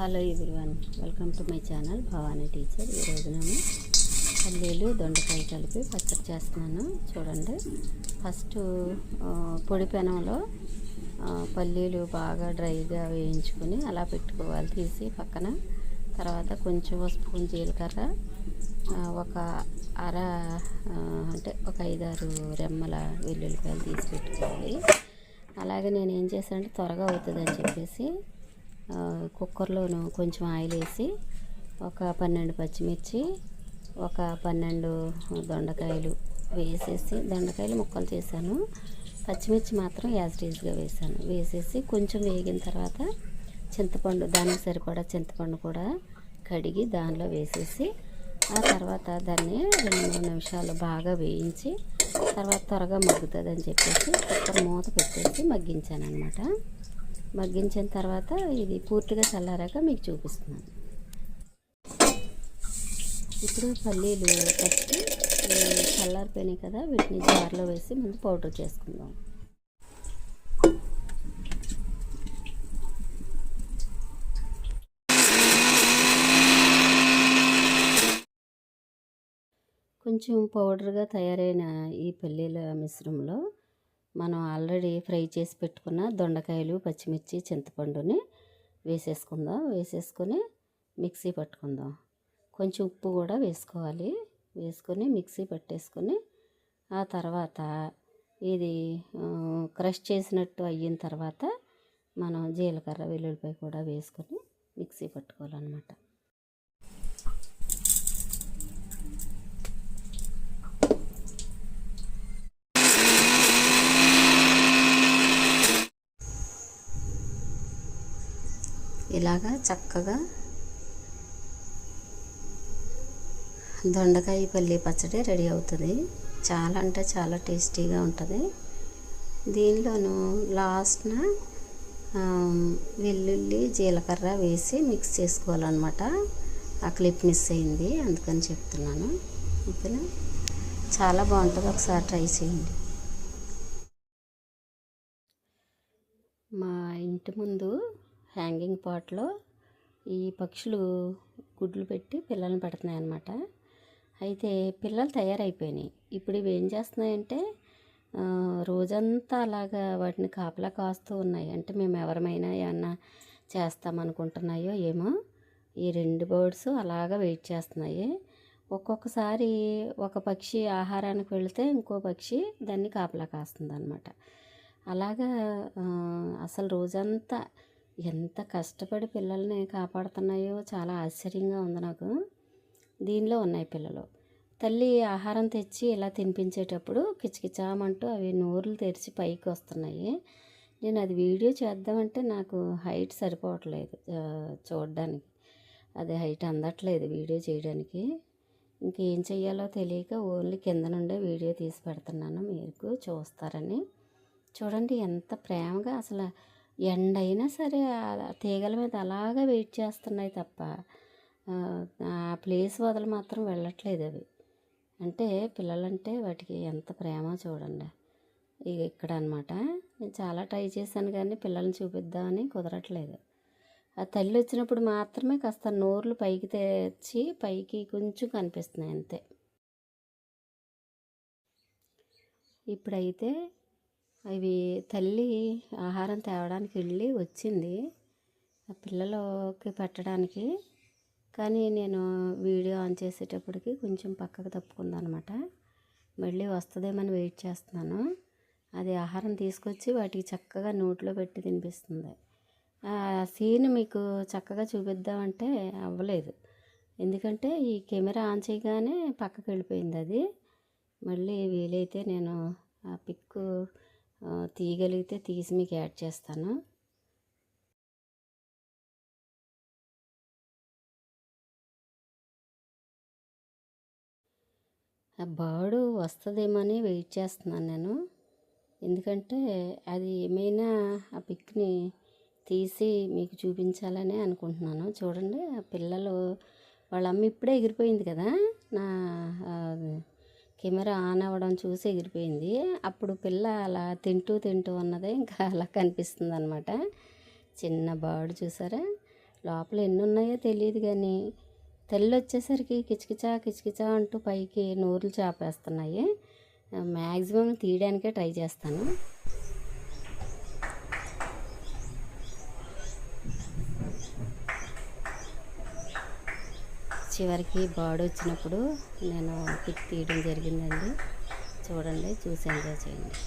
Hello everyone welcome to my channel Bhavani teacher. ఈరోజు నేను పల్లీలు దొండకాయ కలిపి పచ్చడి చేస్తున్నాను. చూడండి ఫస్ట్ పొడి పెనంలో పల్లీలు బాగా డ్రైగా వేయించుకొని అలా పెట్టుకోవాలి. తీసి పక్కన తర్వాత కొంచెం స్పూన్ జీలకర్ర ఒక అర అంటే ఒక ఐదారు రెమ్మల వెల్లుల్లిపాయలు తీసి పెట్టుకోవాలి. అలాగే నేను ఏం చేశానంటే త్వరగా అవుతుందని చెప్పేసి కుక్కర్లోను కొంచెం ఆయిల్ వేసి ఒక పన్నెండు పచ్చిమిర్చి ఒక పన్నెండు దొండకాయలు వేసేసి దొండకాయలు ముక్కలు చేశాను. పచ్చిమిర్చి మాత్రం యాజ్ టీజ్గా వేసాను వేసేసి కొంచెం వేగిన తర్వాత చింతపండు దానికి సరిపడా చింతపండు కూడా కడిగి దానిలో వేసేసి ఆ తర్వాత దాన్ని రెండు మూడు నిమిషాలు బాగా వేయించి తర్వాత త్వరగా మగ్గుతుంది అని చెప్పేసి కుక్కర్ మూత పెట్టేసి మగ్గించాను అనమాట మగ్గించిన తర్వాత ఇది పూర్తిగా చల్లారాక మీకు చూపిస్తున్నాను. ఇప్పుడు పల్లీలు ఫస్ట్ చల్లారిపోయినాయి కదా వీటిని జార్లో వేసి ముందు పౌడర్ చేసుకుందాం. కొంచెం పౌడర్గా తయారైన ఈ పల్లీల మిశ్రమంలో మనం ఆల్రెడీ ఫ్రై చేసి పెట్టుకున్న దొండకాయలు పచ్చిమిర్చి చింతపండుని వేసేసుకుందాం. వేసేసుకొని మిక్సీ పట్టుకుందాం. కొంచెం ఉప్పు కూడా వేసుకోవాలి. వేసుకొని మిక్సీ పట్టేసుకొని ఆ తర్వాత ఇది క్రష్ చేసినట్టు అయిన తర్వాత మనం జీలకర్ర వెల్లుల్లిపాయ కూడా వేసుకొని మిక్సీ పట్టుకోవాలన్నమాట. ఇలాగా చక్కగా దొండకాయ పల్లి పచ్చడి రెడీ అవుతుంది. చాలా అంటే చాలా టేస్టీగా ఉంటుంది. దీనిలోను లాస్ట్న వెల్లుల్లి జీలకర్ర వేసి మిక్స్ చేసుకోవాలన్నమాట. ఆ క్లిప్ మిస్ అయింది అందుకని చెప్తున్నాను. ఓకేనా? చాలా బాగుంటుంది ఒకసారి ట్రై చేయండి. మా ఇంటి ముందు హ్యాంగింగ్ పాట్లో ఈ పక్షులు గుడ్లు పెట్టి పిల్లల్ని పెడుతున్నాయి అన్నమాట అయితే పిల్లలు తయారైపోయినాయి. ఇప్పుడు ఇవి ఏం చేస్తున్నాయంటే రోజంతా అలాగా వాటిని కాపలా కాస్తూ ఉన్నాయి. అంటే మేము ఎవరమైనా ఏమన్నా చేస్తామనుకుంటున్నాయో ఏమో ఈ రెండు బర్డ్స్ అలాగా వెయిట్ చేస్తున్నాయి. ఒక్కొక్కసారి ఒక పక్షి ఆహారానికి వెళితే ఇంకో పక్షి దాన్ని కాపలా కాస్తుంది అనమాట అలాగా అసలు రోజంతా ఎంత కష్టపడి పిల్లల్ని కాపాడుతున్నాయో చాలా ఆశ్చర్యంగా ఉంది నాకు. దీనిలో ఉన్నాయి పిల్లలు. తల్లి ఆహారం తెచ్చి ఇలా తినిపించేటప్పుడు కిచకిచామంటూ అవి నోరులు తెరిచి పైకి వస్తున్నాయి. నేను అది వీడియో చేద్దామంటే నాకు హైట్ సరిపోవట్లేదు చూడడానికి. అది హైట్ అందట్లేదు వీడియో చేయడానికి. ఇంకేం చెయ్యాలో తెలియక ఓన్లీ కింద నుండే వీడియో తీసి పెడుతున్నాను. మీకు చూస్తారని. చూడండి ఎంత ప్రేమగా అసలు ఎండ అయినా సరే తీగల మీద అలాగా వెయిట్ చేస్తున్నాయి తప్ప ఆ, ఆ ప్లేస్ వదలు మాత్రం వెళ్ళట్లేదు అవి. అంటే పిల్లలంటే వాటికి ఎంత ప్రేమ చూడండి. ఇక ఇక్కడ అనమాట నేను చాలా ట్రై చేశాను కానీ పిల్లల్ని చూపిద్దామని కుదరట్లేదు. ఆ తల్లి వచ్చినప్పుడు మాత్రమే కాస్త నోర్లు పైకి తెచ్చి పైకి కొంచెం కనిపిస్తున్నాయి అంతే. ఇప్పుడైతే అవి తల్లి ఆహారం తేవడానికి వెళ్ళి వచ్చింది. ఆ పిల్లలకి పెట్టడానికి. కానీ నేను వీడియో ఆన్ చేసేటప్పటికి కొంచెం పక్కకు తప్పుకుందనమాట. మళ్ళీ వస్తుందేమని వెయిట్ చేస్తున్నాను. అది ఆహారం తీసుకొచ్చి వాటికి చక్కగా నోట్లో పెట్టి తినిపిస్తుంది. ఆ సీన్ మీకు చక్కగా చూపిద్దామంటే అవ్వలేదు. ఎందుకంటే ఈ కెమెరా ఆన్ చేయగానే పక్కకు వెళ్ళిపోయింది అది. మళ్ళీ వీలైతే నేను ఆ పిక్ తీయగలిగితే తీసి మీకు యాడ్ చేస్తాను. ఆ బర్డ్ వస్తుందేమని వెయిట్ చేస్తున్నాను నేను. ఎందుకంటే అది ఏమైనా ఆ పిక్ని తీసి మీకు చూపించాలని అనుకుంటున్నాను. చూడండి ఆ పిల్లలు వాళ్ళ అమ్మ ఇప్పుడే ఎగిరిపోయింది కదా నా కెమెరా ఆన్ అవ్వడం చూసి ఎగిరిపోయింది. అప్పుడు పిల్ల అలా తింటూ తింటూ ఉన్నదే ఇంకా అలా కనిపిస్తుంది అనమాట చిన్న బర్డ్ చూసారా? లోపల ఎన్ని ఉన్నాయో తెలియదు కానీ తల్లి వచ్చేసరికి కిచకిచా కిచకిచా అంటూ పైకి నోరులు చాపేస్తున్నాయి. మ్యాక్సిమం తీయడానికే ట్రై చేస్తాను. చివరికి బాడీ వచ్చినప్పుడు నేను పిక్ తీయడం జరిగిందండి. చూడండి చూసి ఎంజాయ్ చేయండి.